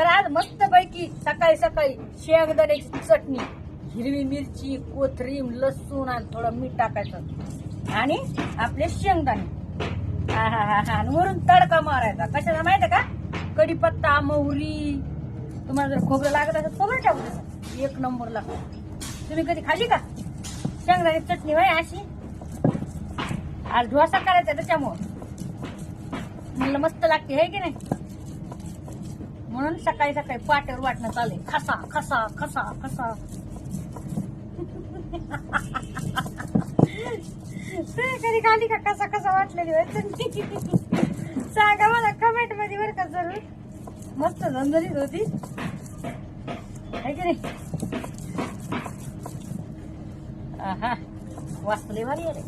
तर आज मस्त पैकी सकाळी सकाळी शेंगदाण्याची चटणी हिरवी मिरची कोथरीम लसूण आणि थोडं मीठ टाकायचं. आणि आपले शेंगदाणे. हा हा हा हा. आणि वरून तडका मारायचा. कशाला माहिती का? कढीपत्ता मोहरी तुम्हाला जर खोबरं लागत असेल खोबरं टाकू एक नंबर लागतो तुम्ही कधी खाली का? शेंगदाणे चटणी बाय अशी? आज ढोसा करायचा त्याच्यामुळं. म्हणलं मस्त लागते आहे की नाही? म्हणून सकाळी सकाळी पाट्यावर वाटणं आले खसा खसा खसा खसा. कधी खाली का कसा कसा वाटलेली सांगा मला कमेंटमध्ये बरं का जरूर. मस्त झंझरीत होती. आहे की नाही? आहा वाचले भारी आहे